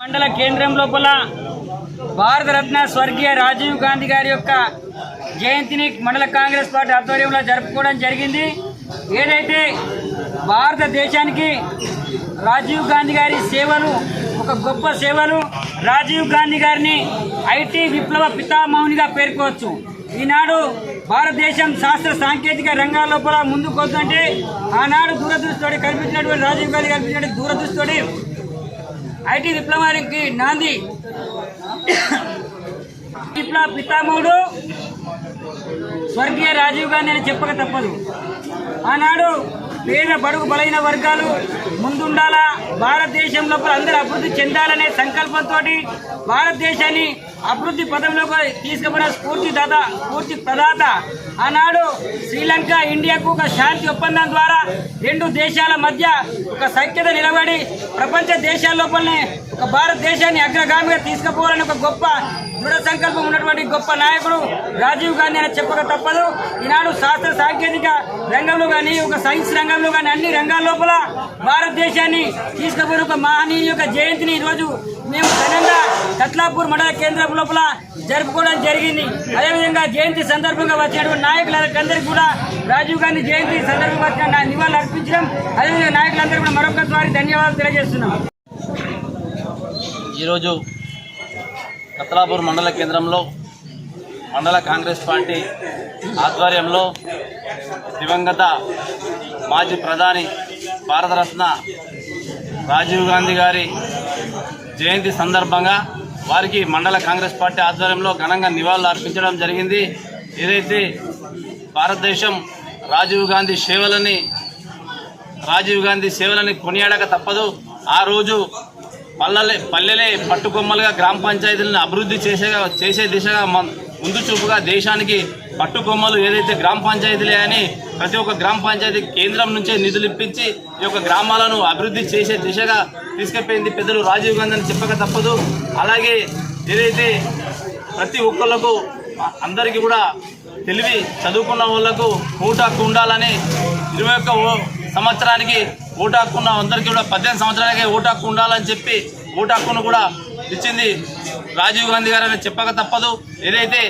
మండల కేంద్రం లోపల భారతరత్న స్వర్గీయ రాజీవ్ గాంధీ గారి యొక్క జయంతిని మండల కాంగ్రెస్ పార్టీ ఆధ్వర్యంలో జరుపుకోవడం జరిగింది. ఏదైతే భారతదేశానికి రాజీవ్ గాంధీ గారి సేవలు ఒక గొప్ప సేవలు రాజీవ్ గాంధీ గారిని ఐటీ విప్లవ పితామౌనిగా పేర్కోవచ్చు. ఈనాడు భారతదేశం శాస్త్ర సాంకేతిక రంగాల లోపల ముందుకు వస్తుంటే ఆనాడు దూరదృష్టితోటి కల్పించినటువంటి రాజీవ్ గాంధీ కల్పించినటువంటి దూరదృష్టితోటి ఐటీ విప్లవానికి నాంది. విప్లవ పితామహుడు స్వర్గీయ రాజీవ్ గాంధీ అని చెప్పక తప్పదు. ఆనాడు పేద బడుగు బలైన వర్గాలు ముందుండాలా? భారతదేశం లోపల అందరూ అభివృద్ధి చెందాలనే సంకల్పంతో భారతదేశాన్ని అభివృద్ధి పదంలోకి తీసుకుపోయిన స్ఫూర్తి దాత స్ఫూర్తి ప్రదాత. ఆనాడు శ్రీలంక ఇండియాకు ఒక శాంతి ఒప్పందం ద్వారా రెండు దేశాల మధ్య ఒక సఖ్యత నిలబడి ప్రపంచ దేశాల లోపలనే ఒక భారతదేశాన్ని అగ్రగామిగా తీసుకుపోవాలని ఒక గొప్ప దృఢ సంకల్పం ఉన్నటువంటి గొప్ప నాయకుడు రాజీవ్ గాంధీ అని చెప్పక తప్పదు. ఈనాడు శాస్త్ర సాంకేతిక రంగంలో కానీ ఒక సైన్స్ రంగంలో కానీ అన్ని రంగాల లోపల భారతదేశాన్ని తీసుకుపోయిన ఒక మహనీయుని యొక్క జయంతిని ఈరోజు మేము ఘనంగా కట్లాపూర్ మండల కేంద్రం లోపల జరుపుకోవడం జరిగింది. అదేవిధంగా జయంతి సందర్భంగా వచ్చినటువంటి నాయకులందరికీ కూడా రాజీవ్ గాంధీ జయంతి సందర్భంగా వచ్చిన నివాళులు అర్పించడం అదేవిధంగా నాయకులందరూ కూడా మరొకసారి ధన్యవాదాలు తెలియజేస్తున్నాం. ఈరోజు కత్లాపూర్ మండల కేంద్రంలో మండల కాంగ్రెస్ పార్టీ ఆధ్వర్యంలో దివంగత మాజీ ప్రధాని భారతరత్న రాజీవ్ గాంధీ గారి జయంతి సందర్భంగా వారికి మండల కాంగ్రెస్ పార్టీ ఆధ్వర్యంలో ఘనంగా నివాళులు అర్పించడం జరిగింది. ఏదైతే భారతదేశం రాజీవ్ గాంధీ సేవలని రాజీవ్ గాంధీ సేవలని కొనియాడక తప్పదు. ఆ రోజు పల్లెలే పల్లెలే పట్టుకొమ్మలుగా గ్రామ పంచాయతీలను అభివృద్ధి చేసేగా చేసే దిశగా ముందు చూపుగా దేశానికి పట్టుకొమ్మలు ఏదైతే గ్రామ పంచాయతీలే అని ప్రతి ఒక్క గ్రామ పంచాయతీ కేంద్రం నుంచే నిధులు ఇప్పించి ఈ యొక్క గ్రామాలను అభివృద్ధి చేసే దిశగా తీసుకుపోయింది పెద్దలు రాజీవ్ గాంధీ అని చెప్పక తప్పదు. అలాగే ఏదైతే ప్రతి ఒక్కళ్ళకు అందరికీ కూడా తెలివి చదువుకున్న వాళ్ళకు ఓటు హక్కు ఉండాలని ఇరవై ఒక్క సంవత్సరానికి ఓటు హక్కు ఉన్న అందరికీ కూడా పద్దెనిమిది సంవత్సరాలకే ఓటు హక్కు ఉండాలని చెప్పి ఓటు హక్కును కూడా ఇచ్చింది రాజీవ్ గాంధీ గారు చెప్పక తప్పదు. ఏదైతే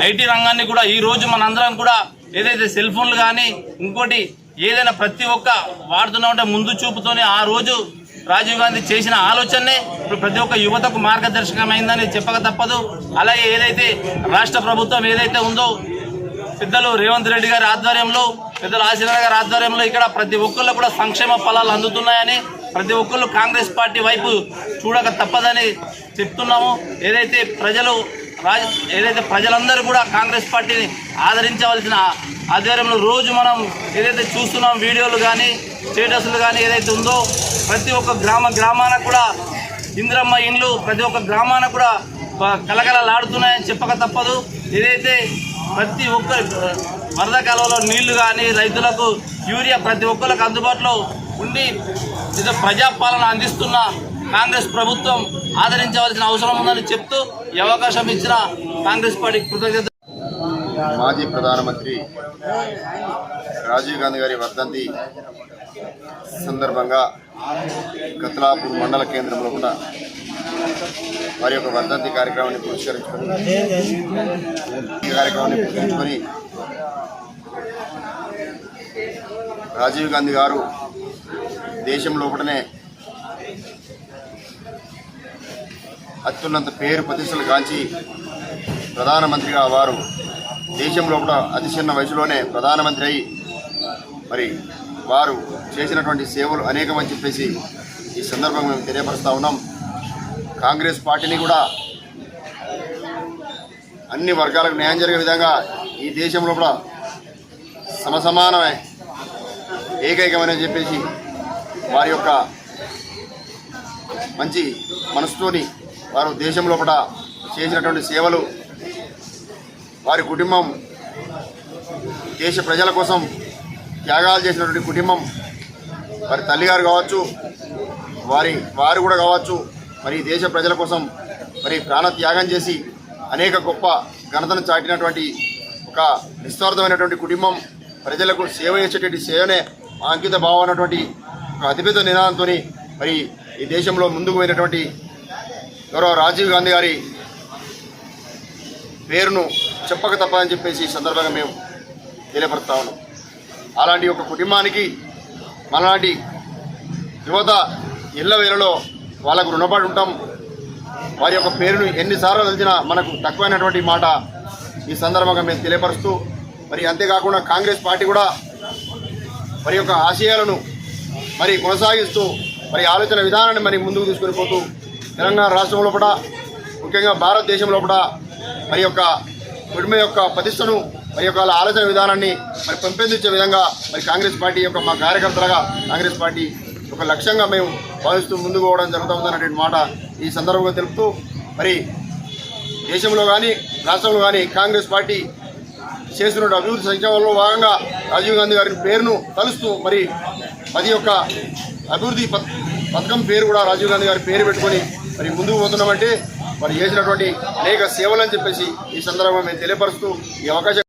ఐటీ రంగాన్ని కూడా ఈ రోజు మనందరం కూడా ఏదైతే సెల్ ఫోన్లు కానీ ఇంకోటి ఏదైనా ప్రతి ఒక్క వాడుతున్నామంటే ముందు చూపుతోనే ఆ రోజు రాజీవ్ గాంధీ చేసిన ఆలోచనే ఇప్పుడు ప్రతి ఒక్క యువతకు మార్గదర్శకమైందని చెప్పక తప్పదు. అలాగే ఏదైతే రాష్ట్ర ప్రభుత్వం ఏదైతే ఉందో పెద్దలు రేవంత్ రెడ్డి గారి ఆధ్వర్యంలో పెద్దలు ఆశీర్వాద గారి ఆధ్వర్యంలో ఇక్కడ ప్రతి ఒక్కళ్ళు కూడా సంక్షేమ ఫలాలు అందుతున్నాయని ప్రతి ఒక్కళ్ళు కాంగ్రెస్ పార్టీ వైపు చూడక తప్పదని చెప్తున్నాము. ఏదైతే ప్రజలు రాజ ఏదైతే ప్రజలందరూ కూడా కాంగ్రెస్ పార్టీని ఆదరించవలసిన ఆధ్వర్యంలో రోజు మనం ఏదైతే చూస్తున్నాం వీడియోలు కానీ స్టేటస్లు కానీ ఏదైతే ఉందో ప్రతి ఒక్క గ్రామ గ్రామాన కూడా ఇందిరమ్మ ఇండ్లు ప్రతి ఒక్క గ్రామాన కూడా ప- కలకలలాడుతున్నాయని చెప్పక తప్పదు. ఏదైతే ప్రతి ఒక్క వరద కాలంలో నీళ్ళు కానీ రైతులకు యూరియా ప్రతి ఒక్కరికి అందుబాటులో ఉండి ఇది ప్రజాపాలన అందిస్తున్న కాంగ్రెస్ ప్రభుత్వం ఆదరించవలసిన అవసరం ఉందని చెప్తూ ఈ అవకాశం ఇచ్చిన కాంగ్రెస్ పార్టీ కృతజ్ఞత మాజీ ప్రధానమంత్రి రాజీవ్ గాంధీ గారి వర్ధంతి సందర్భంగా కత్లాపూర్ మండల కేంద్రంలో కూడా వారి యొక్క వర్ధంతి కార్యక్రమాన్ని పురస్కరించుకొని ఈ కార్యక్రమాన్ని పురస్కరించుకొని రాజీవ్ గాంధీ గారు దేశం లోపలనే అత్యున్నత పేరు ప్రతిష్టలు కాంచి ప్రధానమంత్రిగా వారు దేశంలో కూడా అతి చిన్న వయసులోనే ప్రధానమంత్రి అయి మరి వారు చేసినటువంటి సేవలు అనేకమని చెప్పేసి ఈ సందర్భంగా మేము తెలియపరుస్తూ ఉన్నాం. కాంగ్రెస్ పార్టీని కూడా అన్ని వర్గాలకు న్యాయం జరిగే విధంగా ఈ దేశంలో కూడా సమసమానమే ఏకైకమని చెప్పేసి వారి యొక్క మంచి మనసుతోని వారు దేశంలో కూడా చేసినటువంటి సేవలు వారి కుటుంబం దేశ ప్రజల కోసం త్యాగాలు చేసినటువంటి కుటుంబం. వారి తల్లిగారు కావచ్చు వారి వారు కూడా కావచ్చు మరి దేశ ప్రజల కోసం మరి ప్రాణ త్యాగం చేసి అనేక గొప్ప ఘనతను చాటినటువంటి ఒక నిస్వార్థమైనటువంటి కుటుంబం ప్రజలకు సేవ చేసేటువంటి సేవనే అంకిత భావం అన్నటువంటి ఒక అతిపెద్ద నినాదంతో మరి ఈ దేశంలో ముందుకు పోయినటువంటి గౌరవ రాజీవ్ గాంధీ గారి పేరును చెప్పక తప్పదని చెప్పేసి ఈ సందర్భంగా మేము తెలియపడతా ఉన్నాం. అలాంటి ఒక కుటుంబానికి మనలాంటి యువత ఇళ్ళ వేళలో వాళ్ళకు రుణపడి ఉంటాం. వారి యొక్క పేరును ఎన్నిసార్లు తెలిసినా మనకు తక్కువైనటువంటి మాట ఈ సందర్భంగా మేము తెలియపరుస్తూ మరి అంతేకాకుండా కాంగ్రెస్ పార్టీ కూడా మరి యొక్క ఆశయాలను మరి కొనసాగిస్తూ మరి ఆలోచన విధానాన్ని మరి ముందుకు తీసుకొని పోతూ తెలంగాణ రాష్ట్రం లోపల ముఖ్యంగా భారతదేశం లోపల మరి యొక్క కుటుంబ యొక్క ప్రతిష్టను మరి యొక్క వాళ్ళ ఆలోచన విధానాన్ని మరి పెంపొందించే విధంగా మరి కాంగ్రెస్ పార్టీ యొక్క మా కార్యకర్తలుగా కాంగ్రెస్ పార్టీ ఒక లక్ష్యంగా మేము భావిస్తూ ముందుకు పోవడం జరుగుతుందన్నటువంటి మాట ఈ సందర్భంగా తెలుపుతూ మరి దేశంలో కానీ రాష్ట్రంలో కానీ కాంగ్రెస్ పార్టీ చేస్తున్న అభివృద్ధి సంక్షేమంలో భాగంగా రాజీవ్ గాంధీ గారి పేరును తలుస్తూ మరి అది యొక్క అభివృద్ధి పథకం పేరు కూడా రాజీవ్ గాంధీ గారి పేరు పెట్టుకొని మరి ముందుకు పోతున్నామంటే మరి చేసినటువంటి అనేక సేవలు అని చెప్పేసి ఈ సందర్భంగా మేము తెలియపరుస్తూ ఈ అవకాశం